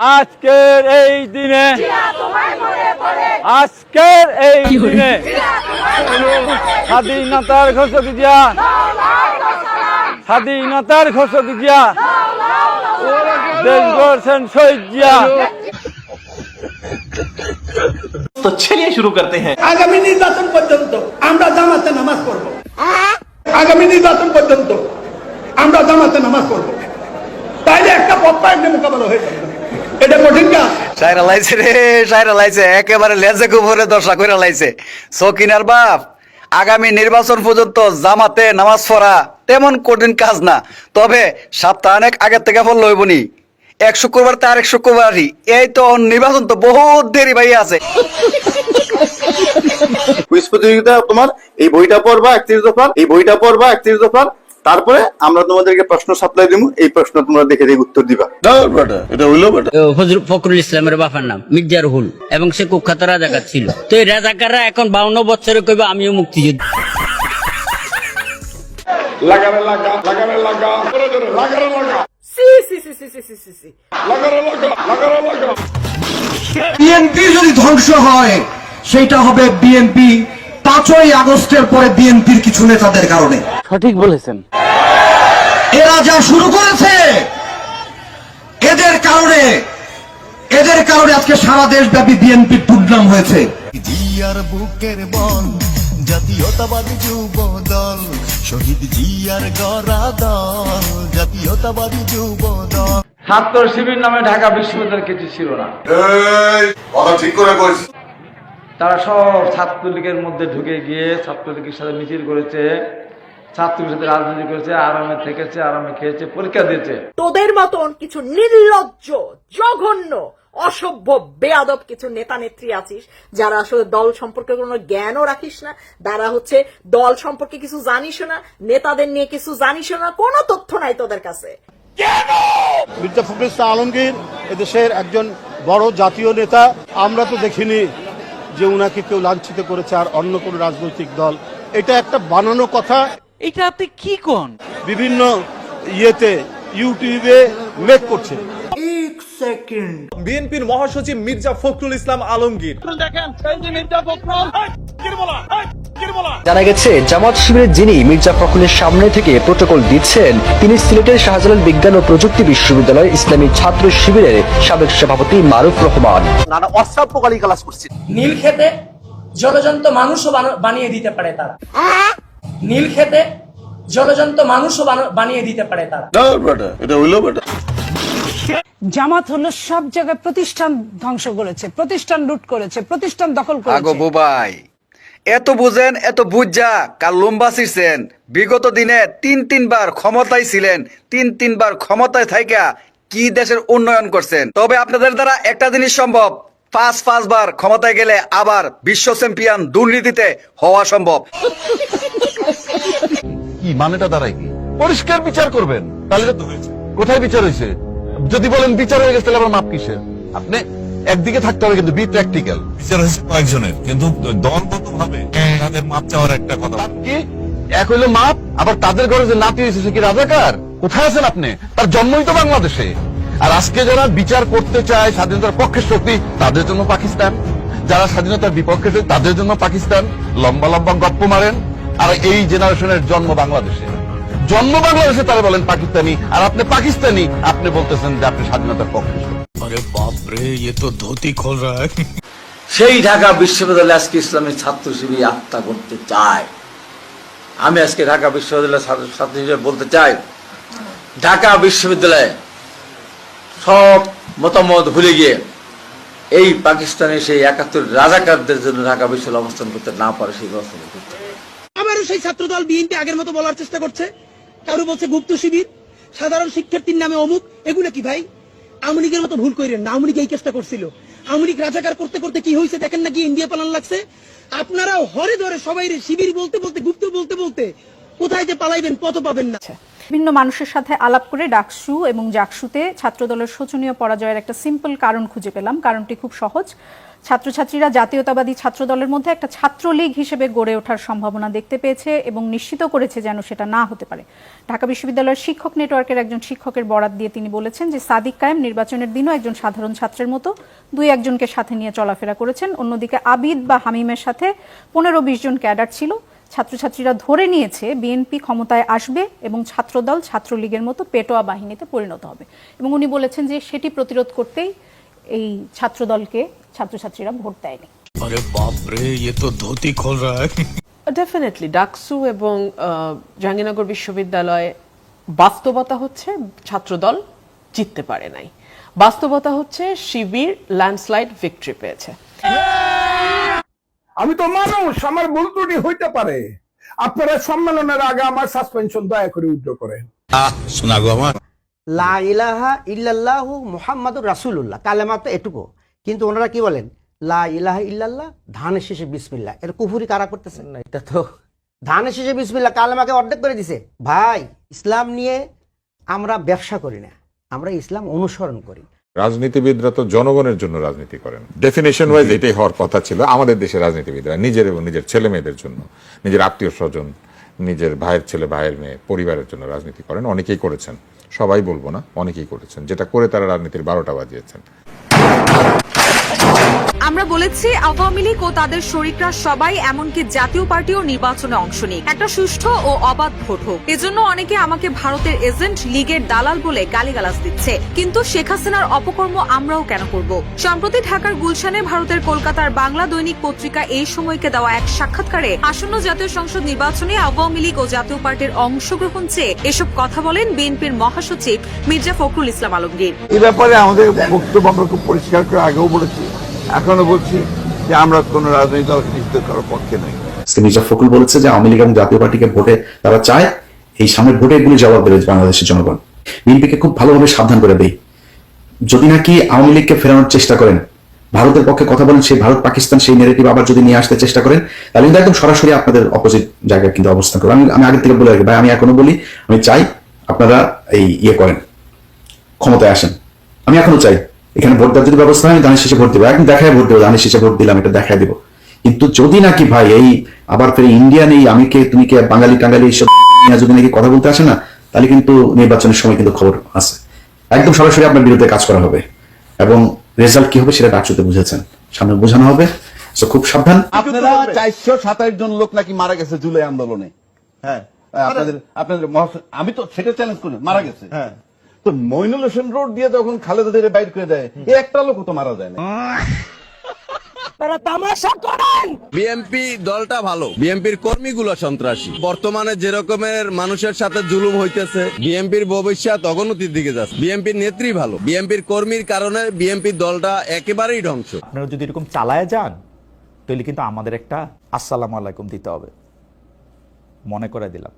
আজকের এই দিনে আজকের এই দিনে স্বাধীনতার ঘোষক দিয়া স্বাধীনতার ঘোষক দিয়া তো শুরু করতে হ্যাঁ। আগামী নির্বাচন পর্যন্ত আমরা জামাতে নামাজ পড়ব। আগামী নির্বাচন পর্যন্ত আমরা জামাতে নামাজ পড়ব। তাইলে একটা পপ্পায়ের মোকাবেলা হয়ে যাবে। এটা কঠিন কাজ। সাইরা লাইছে রে সাইরা লাইছে। একেবারে লেজে কুপুরে দশা করে লাইছে। সকিনার বাপ আগামী নির্বাচন পর্যন্ত জামাতে নামাজ পড়া তেমন কঠিন কাজ না। তবে সপ্তাহানেক আগের থেকে ফল লইবনি। এক শুক্রবার তো আরেক শুক্রবারই। এই তো নির্বাচন তো বহুত দেরি ভাই আছে। কুইজ প্রতিযোগিতা তোমার এই বইটা পড়বা একত্রিশ দফার এই বইটা পড়বা একত্রিশ দফার। তারপরে আমরা তোমাদেরকে প্রশ্ন সাপ্লাই দিব এই প্রশ্ন তোমরা দেখে দেখে উত্তর দিবা। এটা হইল ফজল- ফখরুল ইসলামের বাপার নাম মির্জা রুহুল এবং সে কুখ্যাত রাজাকার ছিল। তো এই রাজাকাররা এখন বাউন্ন বছরে কইবে আমিও মুক্তিযুদ্ধ। বিএনপি যদি ধ্বংস হয় সেটা হবে বিএনপি পাঁচই আগস্টের পরে বিএনপির কিছু নেতাদের কারণে। সঠিক বলেছেন। এরা যা শুরু করেছে। এদের কারণে এদের কারণে আজকে সারা দেশব্যাপী বিএনপির দুর্নাম হয়েছে। জিয়ার বুকের বল জাতীয়তাবাদী যুব দল শহীদ জিয়ার গড়া দল জাতীয়তাবাদী যুব দল ছাত্র শিবির নামে ঢাকা বিশ্ববিদ্যালয় কিছু ছিল না। কথা ঠিক করে কইস। তারা সব ছাত্রলীগের মধ্যে ঢুকে গিয়ে ছাত্রলীগের সাথে মিছিল করেছে ছাত্রলীগের সাথে রাজনীতি করেছে আরামে থেকেছে আরামে খেয়েছে পরীক্ষা দিয়েছে। তোদের মতন কিছু নির্লজ্জ জঘন্য অসভ্য বেয়াদব কিছু নেতা নেত্রী আছিস যারা আসলে দল সম্পর্কে কোনো জ্ঞানও রাখিস না যারা হচ্ছে দল সম্পর্কে কিছু জানিস না নেতাদের নিয়ে কিছু জানিস না কোনো তথ্য নাই তোদের কাছে। মির্জা ফখরুল আলমগীর এদেশের একজন বড় জাতীয় নেতা আমরা তো দেখিনি। যে উনাকে কেউ লাঞ্ছিত করেছে আর অন্য কোন রাজনৈতিক দল এটা একটা বানানো কথা। এটা আপনি কি কোন? বিভিন্ন ইয়েতে ইউটিউবে মেক করছে। বিএনপির মহাসচিব মির্জা ফখরুল ইসলাম আলমগীর। জানা গেছে জামাত শিবিরের যিনি মির্জা ফখরুলের সামনে থেকে প্রোটোকল দিচ্ছেন তিনি সিলেটের শাহজালাল বিজ্ঞান ও প্রযুক্তি বিশ্ববিদ্যালয় ইসলামী ছাত্র শিবিরের সাবেক সভাপতি মারুফ রহমান। নানা অশ্রাব্য গালি গালাস করছে। নীল খেতে জলজন্ত মানুষও বানিয়ে দিতে পারে তারা। নীল খেতে জলজন্ত মানুষও বানিয়ে দিতে পারে তারা। এটা হইল বেটা জামাত হলো সব জায়গায় প্রতিষ্ঠান ধ্বংস করেছে প্রতিষ্ঠান লুট করেছে প্রতিষ্ঠান দখল আগো বুবাই। এত বুঝেন, এত বুঝা, কাল লম্বা ছিড়ছেন। বিগত দিনে তিন তিনবার ক্ষমতায় ছিলেন, তিন তিনবার ক্ষমতায় থাইকা কি দেশের উন্নয়ন করছেন? তবে আপনাদের দ্বারা একটা জিনিস সম্ভব, পাঁচ পাঁচবার ক্ষমতায় গেলে আবার বিশ্ব চ্যাম্পিয়ন দুর্নীতিতে হওয়া সম্ভব। কি, মানেটা দাঁড়ায় কি? পরিষ্কার বিচার করবেন, তাহলে কোথায় বিচার হয়েছে? যদি বলেন বিচার হয়ে গেছে, তাহলে আবার মাপ কিসের? আপনি একদিকে থাকতে হবে কিন্তু বি প্র্যাকটিক্যাল বিচার হয়েছে কয়েকজনের। কিন্তু দলগত ভাবে তাদের মাপ চাওয়ার একটা কথা। কি? এক হইল মাপ আবার তাদের ঘরে যে নাতি হয়েছে সে কি রাজাকার? কোথায় আছেন আপনি? তার জন্মই তো বাংলাদেশে। আর আজকে যারা বিচার করতে চায় স্বাধীনতার পক্ষে শক্তি তাদের জন্য পাকিস্তান। যারা স্বাধীনতার বিপক্ষে তাদের জন্য পাকিস্তান। লম্বা লম্বা গপ্প মারেন। আর এই জেনারেশনের জন্ম বাংলাদেশে। জন্ম বাংলাদেশে তারা বলেন পাকিস্তানি। আর আপনি পাকিস্তানি আপনি বলতেছেন যে আপনি স্বাধীনতার পক্ষে। আরে বাপ রে এ তো ধুতি খোল রা। সেই ঢাকা বিশ্ববিদ্যালয়ে আজকে ইসলামী ছাত্র শিবির আত্মা করতে চায়। আমি আজকে ঢাকা বিশ্ববিদ্যালয়ের ছাত্র ছাত্র হিসেবে বলতে চাই ঢাকা বিশ্ববিদ্যালয়ে সব মতামত ভুলে গিয়ে এই পাকিস্তানে সেই একাত্তর রাজাকারদের জন্য ঢাকা বিশ্ববিদ্যালয় অবস্থান করতে না পারে সেই ব্যবস্থা করতে। আবারও সেই ছাত্রদল বিএনপি আগের মতো বলার চেষ্টা করছে। কারও বলছে গুপ্ত শিবির সাধারণ শিক্ষার্থীর নামে অমুক এগুলো কি ভাই? আমলিগের মতো ভুল করেন না। আমেরিকা এই কেসটা করছিল। আমেরিক রাজাকার করতে করতে কি হয়েছে দেখেন নাকি ইন্ডিয়া পালান লাগছে? আপনারা হরে ধরে সবাই শিবির বলতে বলতে, গুপ্ত বলতে বলতে কোথায় পালাইবেন, পথ পাবেন না। বিভিন্ন মানুষের সাথে আলাপ করে ডাকসু এবং জাকসুতে ছাত্রদলের শোচনীয় পরাজয়ের একটা সিম্পল কারণ খুঁজে পেলাম। কারণটি খুব সহজ। ছাত্রছাত্রীরা জাতীয়তাবাদী ছাত্রদলের মধ্যে একটা ছাত্রলীগ হিসেবে গড়ে ওঠার সম্ভাবনা দেখতে পেয়েছে এবং নিশ্চিত করেছে যেন সেটা না হতে পারে। ঢাকা বিশ্ববিদ্যালয়ের শিক্ষক নেটওয়ার্কের একজন শিক্ষকের বরাত দিয়ে তিনি বলেছেন যে, সাদিক কায়েম নির্বাচনের দিনও একজন সাধারণ ছাত্রের মতো দুই একজনকে সাথে নিয়ে চলাফেরা করেছেন। অন্যদিকে আবিদ বা হামিমের সাথে পনেরো বিশ জন ক্যাডার ছিল। ছাত্রছাত্রীরা ধরে নিয়েছে বিএনপি ক্ষমতায় আসবে এবং ছাত্রদল ছাত্রলীগের মতো পেটোয়া বাহিনীতে পরিণত হবে। এবং উনি বলেছেন যে সেটি প্রতিরোধ করতেই এই ছাত্রদলকে ছাত্রছাত্রীরা ভোট দেয়নি। ডেফিনেটলি ডাকসু এবং আহ, জাহাঙ্গীরনগর বিশ্ববিদ্যালয়ে বাস্তবতা হচ্ছে ছাত্রদল জিততে পারে নাই। বাস্তবতা হচ্ছে শিবির ল্যান্ডস্লাইড ভিক্টরি পেয়েছে। আমি তো মানুষ আমার ভুল ত্রুটি হইতে পারে। আপনারা সম্মেলনের আগে আমার সাসপেনশন দয়া করে উদ্র করেন। শোনা গো আমার। লা ইলাহা ইল্লাল্লাহু মুহাম্মাদুর রাসূলুল্লাহ কালেমা তো এটুকু। কিন্তু ওনারা কি বলেন? লা ইলাহা ইল্লাল্লাহ ধানের শেষে বিসমিল্লাহ। এটা কুফুরি কারা করতেছে? না এটা তো ধানের শেষে বিসমিল্লাহ কালেমাকে অর্ধেক করে দিছে। ভাই ইসলাম নিয়ে আমরা ব্যবসা করি না আমরা ইসলাম অনুসরণ করি। রাজনীতিবিদরা তো জনগণের জন্য রাজনীতি করেন। ডেফিনেশন ওয়াইজ এটাই হওয়ার কথা ছিল আমাদের দেশে রাজনীতিবিদরা নিজের এবং নিজের ছেলে মেয়েদের জন্য। নিজের আত্মীয় স্বজন নিজের ভাইয়ের ছেলে ভাইয়ের মেয়ে পরিবারের জন্য রাজনীতি করেন। অনেকেই করেছেন। সবাই বলব না অনেকেই করেছেন। যেটা করে তারা রাজনীতির বারোটা বাজিয়েছেন। আমরা বলেছি আওয়ামী লীগ ও তাদের শরিকরা সবাই এমনকি জাতীয় পার্টিও নির্বাচনে অংশ নিক। একটা সুষ্ঠু ও অবাধ ভোট হোক। এজন্য অনেকে আমাকে ভারতের এজেন্ট লীগের দালাল বলে গালিগালাজ দিচ্ছে। কিন্তু শেখ হাসিনার অপকর্ম আমরাও কেন করব? সম্প্রতি ঢাকার গুলশানে ভারতের কলকাতার বাংলা দৈনিক পত্রিকা এই সময়কে দেওয়া এক সাক্ষাৎকারে আসন্ন জাতীয় সংসদ নির্বাচনে আওয়ামী লীগ ও জাতীয় পার্টির অংশগ্রহণ চেয়ে এসব কথা বলেন বিএনপির মহাসচিব মির্জা ফখরুল ইসলাম আলমগীর। এই ব্যাপারে আমাদের বক্তব্য আমরা খুব পরিষ্কার করে আগেও বলেছি। এখনও বলছি যে আমরা কোন রাজনৈতিক দলকে নিষিদ্ধ করার পক্ষে নই। মির্জা বলেছে যে আওয়ামী লীগ এবং জাতীয় পার্টিকে ভোটে তারা চায়, এই সামনের ভোটে এগুলি জবাব দেবে বাংলাদেশের জনগণ। বিএনপিকে খুব ভালোভাবে সাবধান করে দেই। যদি নাকি আওয়ামী লীগকে ফেরানোর চেষ্টা করেন, ভারতের পক্ষে কথা বলেন, সেই ভারত পাকিস্তান সেই নেগেটিভ আবার যদি নিয়ে আসতে চেষ্টা করেন, তাহলে কিন্তু একদম সরাসরি আপনাদের অপোজিট জায়গায় কিন্তু অবস্থান করবেন আমি আমি আগের থেকে বলে রাখি, ভাই, আমি এখনও বলি, আমি চাই আপনারা এই ইয়ে করেন, ক্ষমতায় আসেন। আমি এখনও চাই। এখানে ভোট দেওয়ার যদি ব্যবস্থা হয় ধানের শেষে ভোট দেবো। একদম দেখায় ভোট দেবো ধানের শেষে ভোট দিলাম এটা দেখায় দেবো। কিন্তু যদি নাকি ভাই এই আবার ফের ইন্ডিয়ান এই আমি কে তুমি কে বাঙালি টাঙ্গালি এইসব নিয়ে যদি নাকি কথা বলতে আসে না তাহলে কিন্তু নির্বাচনের সময় কিন্তু খবর আছে। একদম সরাসরি আপনার বিরুদ্ধে কাজ করা হবে। এবং রেজাল্ট কি হবে সেটা ডাকসুতে বুঝেছেন। সামনে বোঝানো হবে। তো খুব সাবধান। আপনারা চারশো সাতাশ জন লোক নাকি মারা গেছে জুলাই আন্দোলনে? হ্যাঁ আপনাদের আপনাদের আমি তো সেটা চ্যালেঞ্জ করি মারা গেছে। হ্যাঁ। তো মইনুল হোসেন রোড দিয়ে যখন খালেদাদের বাইর করে দেয় এ একটা লোক তো মারা যায় না। বিএনপি দলটা ভালো। বিএনপির কর্মীগুলো সন্ত্রাসী। বর্তমানে যে রকমের মানুষের সাথে জুলুম হইতেছে বিএনপির ভবিষ্যৎ অবনতির দিকে যাচ্ছে। বিএনপির নেত্রী ভালো। বিএনপির কর্মীর কারণে বিএনপির দলটা একেবারেই ধ্বংস। আপনারা যদি এরকম চালায় যান তাহলে কিন্তু আমাদের একটা আসসালামু আলাইকুম দিতে হবে। মনে করে দিলাম।